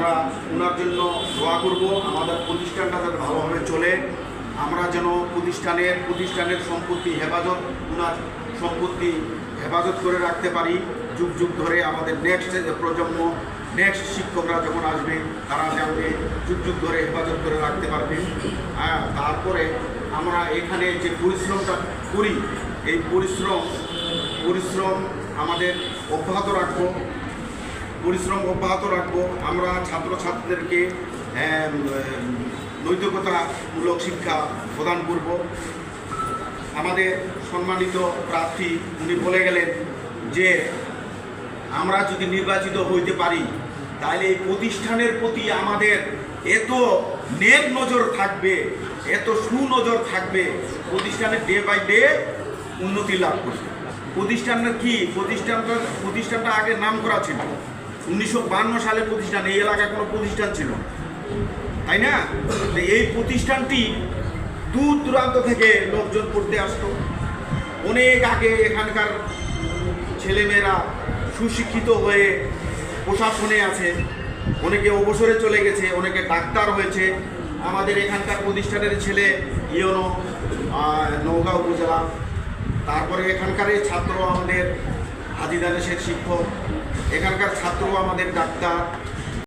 আমরা ওনার জন্য দোয়া করব, আমাদের প্রতিষ্ঠানটা যাতে ভালোভাবে চলে। আমরা যেন প্রতিষ্ঠানের প্রতিষ্ঠানের সম্পত্তি হেফাজত, ওনার সম্পত্তি হেফাজত করে রাখতে পারি। যুগ যুগ ধরে আমাদের নেক্সট প্রজন্ম নেক্সট শিক্ষকরা যখন আসবে, তারা জানবে, যুগ যুগ ধরে হেফাজত করে রাখতে পারবে। হ্যাঁ তারপরে আমরা এখানে যে পরিশ্রমটা করি, এই পরিশ্রম পরিশ্রম আমাদের অব্যাহত রাখব। পরিশ্রম অব্যাহত রাখব। আমরা ছাত্রছাত্রীদেরকে নৈতিকতামূলক শিক্ষা প্রদান করব। আমাদের সম্মানিত প্রার্থী, উনি বলে গেলেন যে, আমরা যদি নির্বাচিত হইতে পারি, তাহলে এই প্রতিষ্ঠানের প্রতি আমাদের এত নেক নজর থাকবে, এত সুনজর থাকবে প্রতিষ্ঠানের ডে বাই ডে উন্নতি লাভ করবে। প্রতিষ্ঠানটা কি? প্রতিষ্ঠানটা প্রতিষ্ঠানটা আগে নাম করা ছিল। উনিশশো সালে প্রতিষ্ঠান, এই এলাকায় কোনো প্রতিষ্ঠান ছিল তাই না? এই প্রতিষ্ঠানটি দূর দূরান্ত থেকে লোকজন পড়তে আসতো। অনেক আগে এখানকার ছেলেমেয়েরা সুশিক্ষিত হয়ে প্রশাসনে আছে। অনেকে অবসরে চলে গেছে, অনেকে ডাক্তার হয়েছে। আমাদের এখানকার প্রতিষ্ঠানের ছেলে ইয়নো নৌকা উপজেলা। তারপরে এখানকার ছাত্র আমাদের হাজি দানেশের শিক্ষক এখানকার ছাত্র আমাদের ডাক্তার।